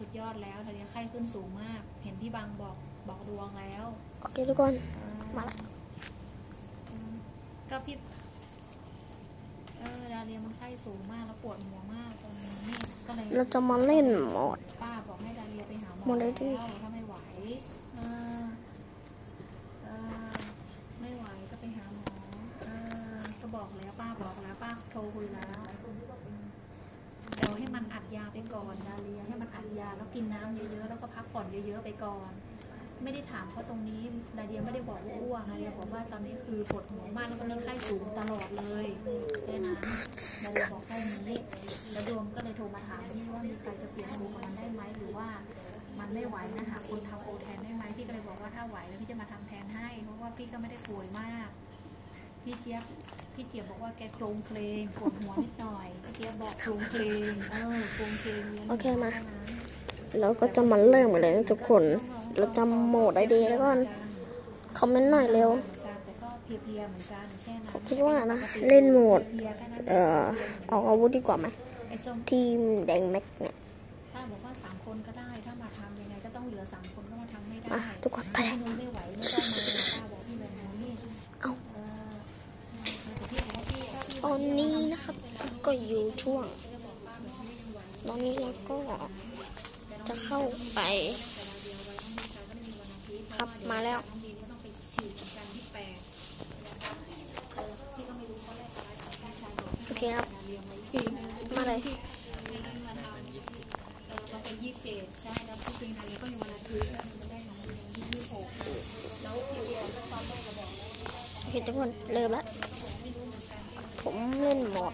สุดยอดแล้วตอนนี้ไข้ขึ้นสูงมาก เห็นพี่บังบอกบอกดวงแล้ว โอเคทุกคนอ่มาละอืมก็พี่เออดาเรียมันไข้สูงมากแล้วปวดหัวมากตอนนี้ก็เลยเราจะมาเล่นโหมดป้าบอกให้ดาเรียไปหาหมอหมดเลยดิแล้วถ้าไม่ไหวเออเออไม่ไหวก็ไปหาหมอเออก็บอกแล้วป้าบอกแล้วป้าโทรคุยแล้วเดี๋ยวให้มันอัด ยาไปก่อนดาเรียให้มันอัดยาแล้วกินน้ำเยอะๆแล้วก็พักผ่อนเยอะๆไปก่อน ไม่ได้ถามเขาะตรงนี้ดาเดียไม่ได้บอกว่าอ้วกดาเดียบอกว่าตอนนี้คือปวดหัวมากแล้วก็มีไข้สูงตลอดเลยแค่นั้นดาเดียบอกแค่นี้แล้วดวงก็เลยโทรมาถามพี่ว่ามีใครจะเปลี่ยนโทรกับมันได้ไหมหรือว่ามันไม่ไหวนะหาคนทำโอแทนได้ไหมพี่ก็เลยบอกว่าถ้าไหวแล้วพี่จะมาทำแทนให้ เพราะว่าพี่ก็ไม่ได้ป่วยมากพี่เจี๊ยบ พี่เจี๊ยบบอกว่าแกโครงเคลงปวดหัวนิดหน่อยพี่เจี๊ยบบอกโครงเคลงเออโครงเคลงนี่ยโอเคมาแนั้นเราก็จะมาเริ่มกันเลยนะทุกคน เราจะโหมดไอเดียแล้วก่อน คอมเมนต์หน่อยเร็วแต่ก็เพลียๆเหมือนกันแค่นั้นคิดว่านะ เล่นโหมดเพลียๆแค่นั้นเอ่อเอาอาวุธดีกว่าไหมไอ้ส้มทีมแดงแม็กเนี่ยถ้าบอกว่าสามคนก็ได้ ถ้ามาทำยังไงก็ต้องเหลือสามคนก็มาทำไม่ได้มาทุกคนไปเลย อนนี้นะครับ ก็อยู่ช่วง ตอนนี้เราก็จะเข้าไป ครับมาแล้วมือนกันที่แปดเออพี่ก็ไม่รู้เขาแรกอะไรพี่ชายโอเคครับเรียงไว้ที่มาเลยม่ไป็นยี่สิบเจ็ดใช่แล้วพี่ปิงนาลีก็อยู่วันอาทิตย์แล้วมันได้น้องดีที่ยี่สิบหกแล้วพี่เดียก็ตอนแรกก็บอกโอเคทุกคนเริ่มแล้ว ผมเล่นโหมด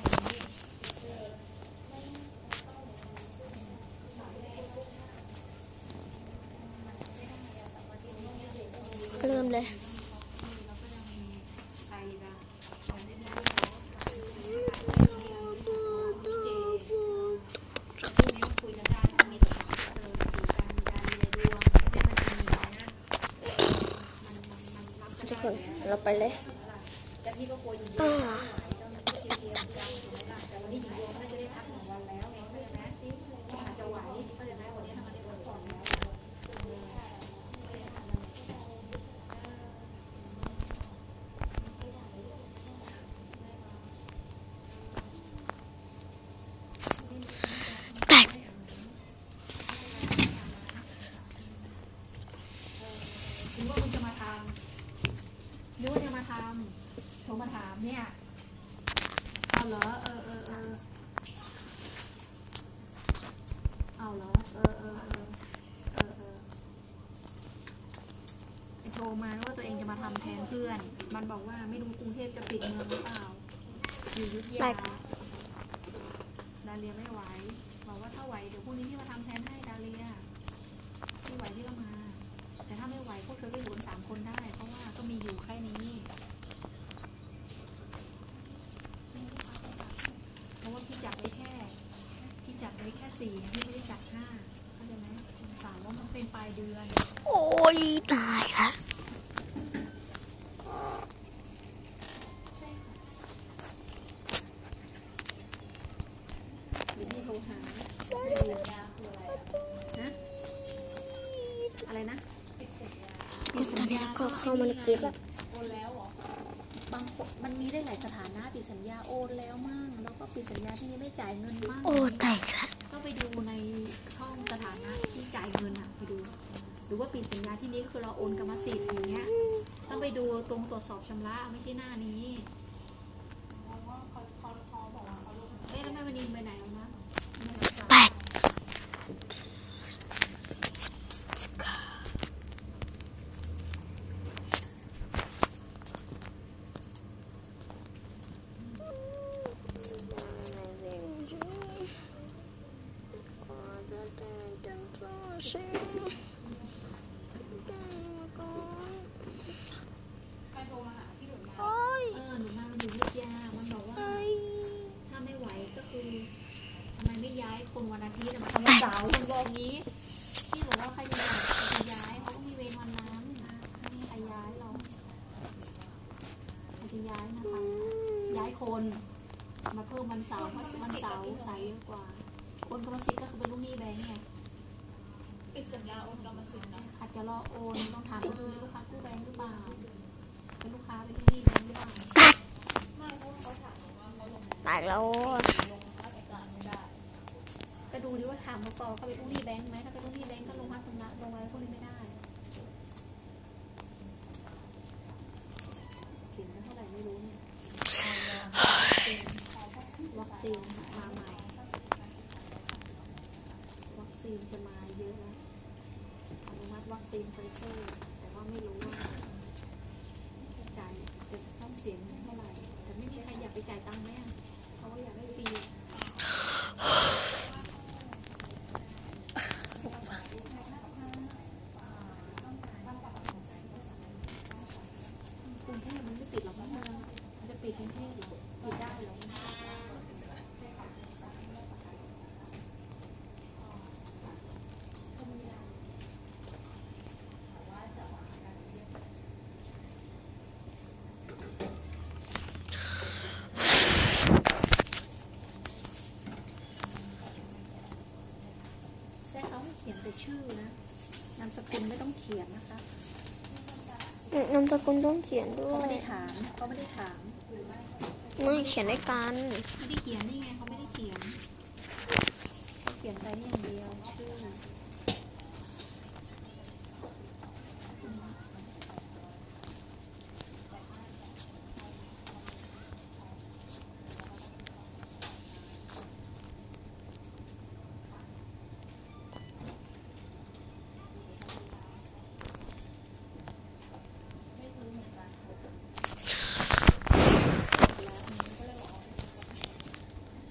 เริ่มเลยใครบ้างใครได้ดีพี่เจพวกนี้คุยกันได้ถ้ามีปัญหาเอออยู่การมีการเรียนดวงไม่ได้มันจะมีนะมันมันมันรับกันทุกคได้นเราไปเลย แต่วันนี้ยิงวงไม่จะได้ทักหนึ่งวันแล้วเข้าใจะไหวเข้าใจไมวันนี้ทำมาได้พักผ่อนแล้วแตกหรือว่ามึงจะมาทำหรือว่าจะมาทำโทรมาถามเนี่ย เอาเหรอเออเออเออเอาเหรอเออเออเออเออเออไอ้โทรมาว่าตัวเองจะมาทำแทนเพื่อน มันบอกว่าไม่รู้กรุงเทพจะปิดเมืองหรือเปล่าอยู่อยุทธยาดาเลียไม่ไหวบอกว่าถ้าไหวเดี๋ยวพรุ่งนี้พี่มาทำแทนให้ดาเลียพี่ไหวพี่ก็มา แต่ถ้าไม่ไหวพวกเธอก็อยู่กันสามคนได้ เพราะว่าก็มีอยู่แค่นี้ เพราะว่าพี่จัดไว้แค่ พี่จัดไว้แค่สี่นะพี่ไม่ได้จัดห้าเข้าใจไหมวันเสาร์ว่ามันเป็นปลายเดือน โอ้ ยตายละหรือพี่โทรหานะอะไรนะก็ตอนนี้ก็เข้ามาในเกมแล้วโอนแล้วเหรอบางคนมันมีได้หลายสถานะปิดสัญญาโอนแล้วมั่งแล้วก็ปิดสัญญาที่นี้ไม่จ่ายเงินมั่งโอ้แตกละก็ไปดูในช่องสถานะที่จ่ายเงินอะไปดู หรือว่าปิดสัญญาที่นี้ก็คือเราโอนกรรมสิทธิ์อย่างเงี้ย ต้องไปดูตรงตรวจสอบชำระไม่ใช่หน้านี้เอ๊ะแล้วแม่มณีไปไหนแล้วนะแตกเออหนูมามันอยู่ยุทธยา มันบอกว่า ถ้าไม่ไหวก็คือทำไมไม่ย้ายคนวันอาทิตย์อะมาทำวันเสาร์มันบอกงี้พี่บอกว่าใครจะย้ายจะย้ายเขาก็มีเวรวันนั้นนะไม่มีใครย้ายหรอกใครจะย้ายนะคะย้ายคน มาเพิ่มวันเสาร์เพราะวันเสาร์ใสเยอะกว่า คนกรรมสิทธิ์ก็คือเป็นลูกหนี้แบงก์ไง ปิดสัญญา โอนกรรมสิทธิ์นะอาจจะรอโอนต้องถามว่าดูลูกค้ากู้แบงค์หรือเปล่าเป็นลูกค้าเป็นลูกหนี้แบงค์หรือเปล่าไม่เพราะว่าเขาถามว่าเขาลงตายแล้วลงราการไม่ได้ก็ดูดิว่าถามเขาก่อนเขาเป็นลูกหนี้แบงค์ไหมถ้าเป็นลูกหนี้แบงค์ก็ลงพักชำระลงอะไรพวกนี้ไม่ได้เขียนไปเท่าไหร่ไม่รู้เนี่ยวัคซีนมาใหม่วัคซีนจะมาเยอะ ซีนไฟเซอร์แต่ว่าไม่รู้ว่าจ่ายจะต้องเสียเงินเท่าไหร่แต่ไม่มีใครอยากไปจ่ายตังค์ไหมอะเขาก็อยากได้ฟรี กรุงเทพมันไม่ปิดหรอกนะมันจะปิดกรุงเทพเหรอปิดได้เหรอ แซ่เขาให้เขียนแต่ ชื่อนะนามสกุลไม่ต้องเขียนนะคะนามสกุลต้องเขียนด้วเขาไม่ยได้ถามเขาไม่ได้ถามไม่เขียนด้วยกัน ไม่ได้เขียนนี่ไงเขาไม่ได้เขียนเขาเขียนไปนี่อย่างเดียวชื่อ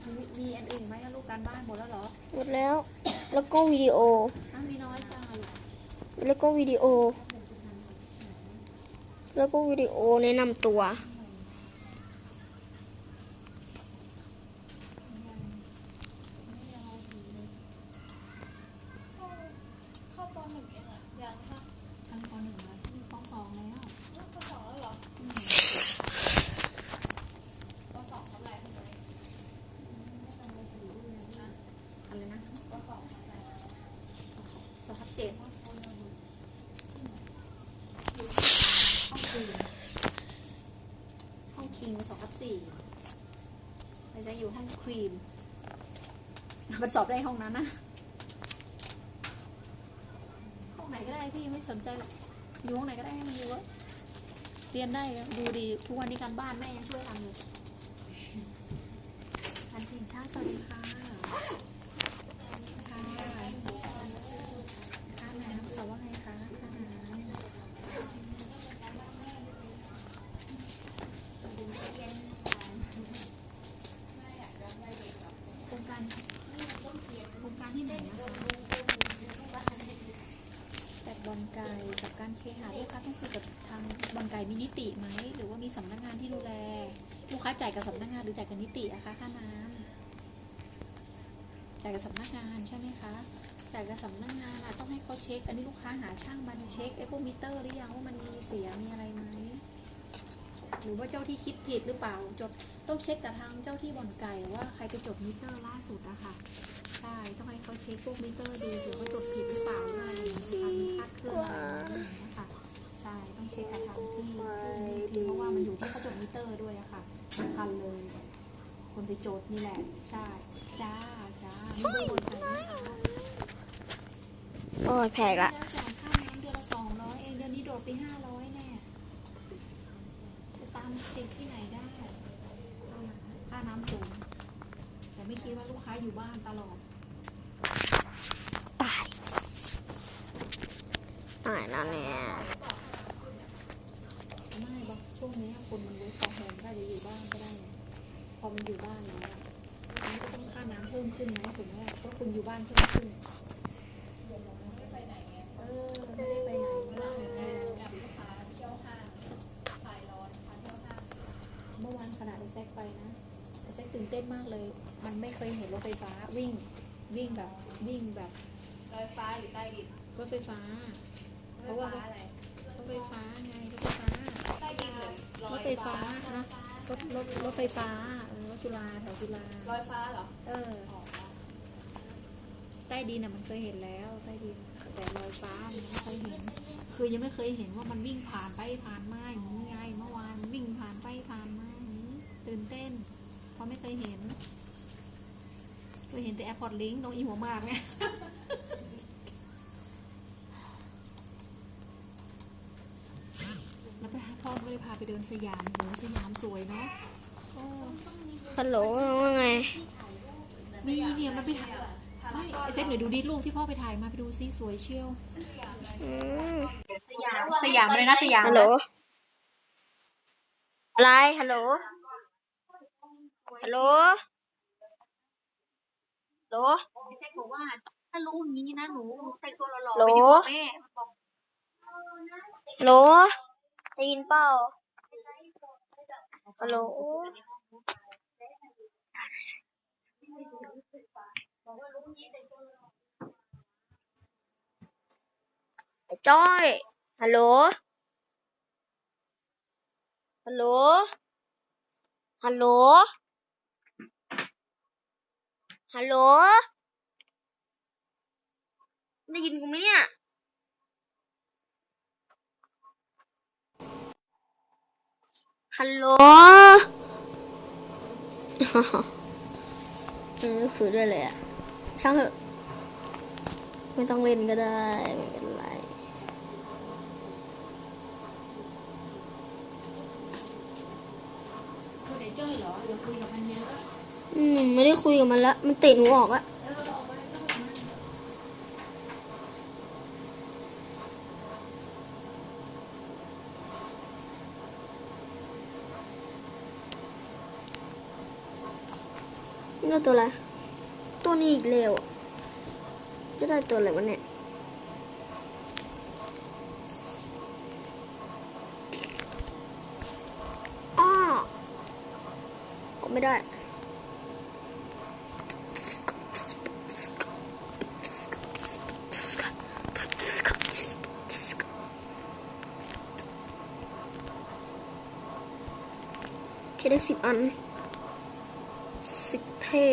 มีมีอันอื่นไหมอะลูกการบ้านหม ดแล้วเหรอหมดแล้ว แล้วก็วิดีโอ อ้าวมีน้อยจังอะลูกแล้วก็วิดีโอ แล้วก็วิดีโอแนะนำตัว เข้าปหนึ่งเองอะยังค่ะ ทำปหนึ่งแล้วปสองแล้ว ปสองแล้วเหรอปสองเท่าไหร่ทำไม อะไรนะ ปสองเท่าไหร่ สองทับเจ็ดห้องคิงห้องคิง สองทับสี่แต่จะอยู่ห้องครีมมันสอบได้ห้องนั้นนะ ห้องไหนก็ได้พี่ไม่สนใจหรอกอยู่ห้องไหนก็ได้ให้มันอยู่เรียนได้ดูดีทุกวันนี้การบ้านแม่ยังช่วยทำเลยอันทีมชาติสวัสดีค่ะค่ะค่าน้ำค่ะว่าไงคะค่าน้ำโครงการโครงการที่ไหนนะคะ แต่บอลไก่กับการเคหะลูกค้าต้องคุยกับทางบอลไก่มีนิติไหมหรือว่ามีสำนักงานที่ดูแล ลูกค้าจ่ายกับสำนักงานหรือจ่ายกับนิติอะคะค่าน้ำจ่ายกับสำนักงานใช่ไหมคะจ่ายกับสำนักงานต้องให้เขาเช็ค อันนี้ลูกค้าหาช่างมันเช็คไอ้พวกมิเตอร์หรือยังว่ามันมีเสียมีอะไรไหมหรือว่าเจ้าที่คิดผิดหรือเปล่าจดต้องเช็คกับทางเจ้าที่บ่อนไก่ว่าใครไปจดมิเตอร์ล่าสุดอะค่ะใช่ต้องให้เขาเช็คพวกมิเตอร์ดูหรือว่าจดผิดหรือเปล่าอะไรอย่างเงี้ยค่ะมีคลาดเคลื่อนอะไร ใช่ ต้องเช็คกับทางที่ที่เพราะว่ามันอยู่ที่เขาจดมิเตอร์ด้วยอะค่ะสำคัญเลย คนไปโจดนี่แหละ ใช่ จ้า จ้ามีเบอร์บนก่ไหมคะโอ้ยแพกละเดือนละสองค่าน้ำเดือนละสองร้อยเอง เดือนนี้โดดไปห้าร้อยแน่จะตามติดที่ไหนได้ค่าน้ำสูง แต่ไม่คิดว่าลูกค้าอยู่บ้านตลอด ตาย ตายแล้วเนี่ย ไม่บอกช่วงนี้คนมันรู้ของโฮมก็จะอยู่บ้านก็ได้ไงพอมันอยู่บ้านแล้วอะมันก็ต้องค่าน้ำเพิ่ม ขึ้นไหมถูกไหมเพราะคุณอยู่บ้านเพิ่มขึ้นเออไม่ได้ไปไหนไม่ได้ไงแบบลูกค้าเที่ยวห้างขายร้อนพาเที่ยวห้างเมื่อวานขนาดไอ้แซกไปนะไอ้แซกตื่นเต้นมากเลย มันไม่เคยเห็นรถไฟฟ้าวิ่งวิ่งแบบวิ่งแบบลอยฟ้าหรือใต้ดินรถไฟฟ้าลอยฟ้าอะไรรถไฟฟ้าไงรถไฟฟ้าใต้ดินเลยลอรยถไฟฟ้านะรถรถรถไฟฟ้าเออรถ จุฬาแถวจุฬาลอยฟ้าเหรอเออ อ๋อใต้ดินน่ะมันเคยเห็นแล้ว ใต้ดินแต่ลอยฟ้ามันไม่เคยเห็น คือยังไม่เคยเห็นว่ามันวิ่งผ่านไปผ่านมาอย่างนี้ไงเมื่อวานวิ่งผ่านไปผ่านมาอย่างนี้ตื่นเต้น เพราะไม่เคยเห็นเคยเห็นแต่แอร์พอร์ตลิงตรงอีหัวหมากเนี่ยแล้วไปหาพ่อก็เลยพาไปเดินสยามโหสยามสวยเนาะโอ้ ฮัลโหลว่าไง มีเนี่ยมันไปถ่ายไม่ไอเซ็ตหน่อยดูดิรูปที่พ่อไปถ่ายมาไปดูซิสวยเชียวอืมสยามสยามเลยนะสยามฮัลโหล อะไร ฮัลโหล ฮัลโหล ฮัลโหลไอเซ็ตบอกว่าถ้ารู้อย่างนี้นะหนูหนูแต่งตัวหล่อๆโหลไปดีกว่าแม่บอกฮัลโหลได้ยินเปล่า ฮัลโหลไอ้จ้อย ฮัลโหล ฮัลโหล ฮัลโหล ฮัลโหล ได้ยินกูไหมเนี่ย ฮัลโหลอืมไม่คุยด้วยเลยอะช่างเถอะ ไม่ต้องเล่นก็ได้ ไม่เป็นไรคุณไอ้จ้อยเหรออย่าคุยกับมันเยอะอืม ไม่ได้คุยกับมันละ มันเตะหนูออกอะ ตัวอะไร ตัวนี้อีกเร็ว จะได้ตัวอะไรวะเนี่ย อ้อผมไม่ได้แค่ได้สิบอัน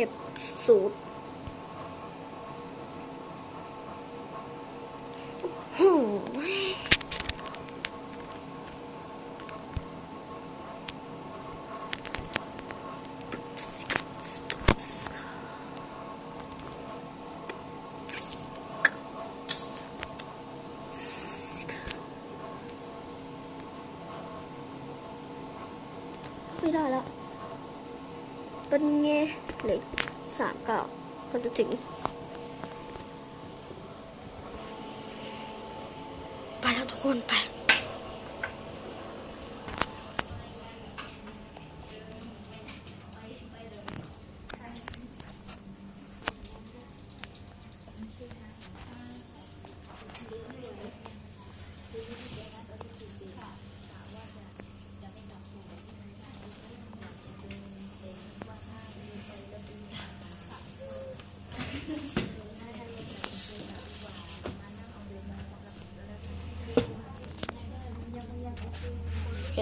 พสูตรโอ้โห เก้าก็จะถึงไปแล้วทุกคนไป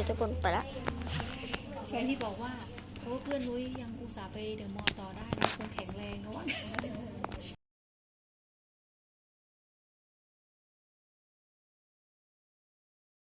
เคทุกคนไปละแฟนที่บอกว่าโอ้เพื่อนนุ้ยยังอุตส่าห์ไปเดอะมอลล์ต่อได้นะคงแข็งแรงนะวะ